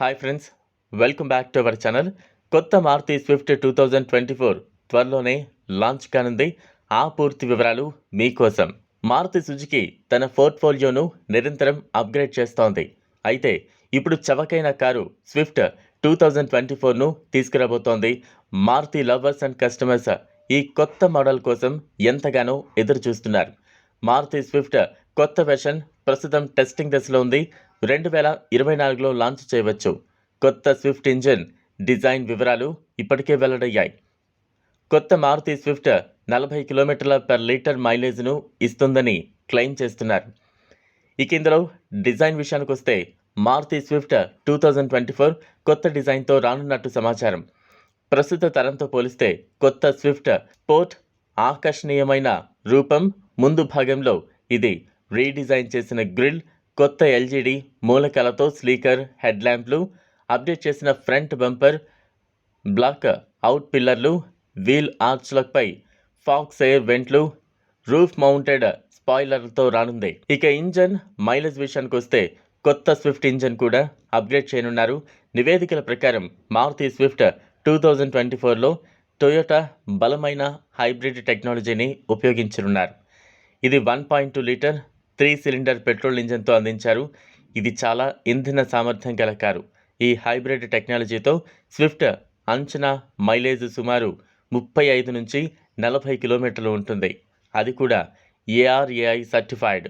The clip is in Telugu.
Hi friends welcome back to our channel కొత్త Maruti Swift two thousand twenty four త్వరలోనే లాంచ్ కానుంది. ఆ పూర్తి వివరాలు మీకోసం. మారుతి సుజుకి తన పోర్ట్ఫోలియోను నిరంతరం అప్గ్రేడ్ చేస్తోంది. అయితే ఇప్పుడు చవకైన car Swift two thousand twenty ఫోర్ను తీసుకురాబోతోంది. మారుతి లవర్స్ అండ్ కస్టమర్స్ ఈ కొత్త మోడల్ కోసం ఎంతగానో ఎదురు చూస్తున్నారు మారుతి స్విఫ్ట్ కొత్త వెర్షన్ ప్రస్తుతం టెస్టింగ్ దశలో ఉంది. రెండు వేల ఇరవై నాలుగులో లాంచ్ చేయవచ్చు. కొత్త స్విఫ్ట్ ఇంజిన్ డిజైన్ వివరాలు ఇప్పటికే వెల్లడయ్యాయి. కొత్త మారుతి స్విఫ్ట్ నలభై కిలోమీటర్ల పర్ లీటర్ మైలేజ్ను ఇస్తుందని క్లెయిమ్ చేస్తున్నారు. ఇక ఇందులో డిజైన్ విషయానికి వస్తే Maruti Swift two thousand twenty four కొత్త డిజైన్తో రానున్నట్టు సమాచారం. ప్రస్తుత తరంతో పోలిస్తే కొత్త స్విఫ్ట్ స్పోర్ట్ ఆకర్షణీయమైన రూపం ముందు భాగంలో ఇది రీడిజైన్ చేసిన గ్రిల్ కొత్త ఎల్జీడీ మూలకాలతో స్లీకర్ హెడ్ ల్యాంప్లు అప్డేట్ చేసిన ఫ్రంట్ బంపర్ బ్లాక్ అవుట్ పిల్లర్లు వీల్ ఆర్చ్లపై ఫాక్స్ ఎయిర్ వెంట్లు రూఫ్ మౌంటెడ్ స్పాయిలర్తో రానుంది. ఇక ఇంజన్ మైలేజ్ విషయానికి వస్తే కొత్త స్విఫ్ట్ ఇంజన్ కూడా అప్గ్రేడ్ చేయనున్నారు. నివేదికల ప్రకారం Maruti Swift two thousand twenty ఫోర్లో టొయోటా బలమైన హైబ్రిడ్ టెక్నాలజీని ఉపయోగించనున్నారు. ఇది one point two litre three cylinder petrol ఇంజన్తో అందించారు. ఇది చాలా ఇంధన సామర్థ్యం గల కారు. ఈ హైబ్రిడ్ టెక్నాలజీతో స్విఫ్ట్ అంచనా మైలేజ్ సుమారు ముప్పై ఐదు నుంచి నలభై కిలోమీటర్లు ఉంటుంది. అది కూడా ఏఆర్ఏఐ సర్టిఫైడ్.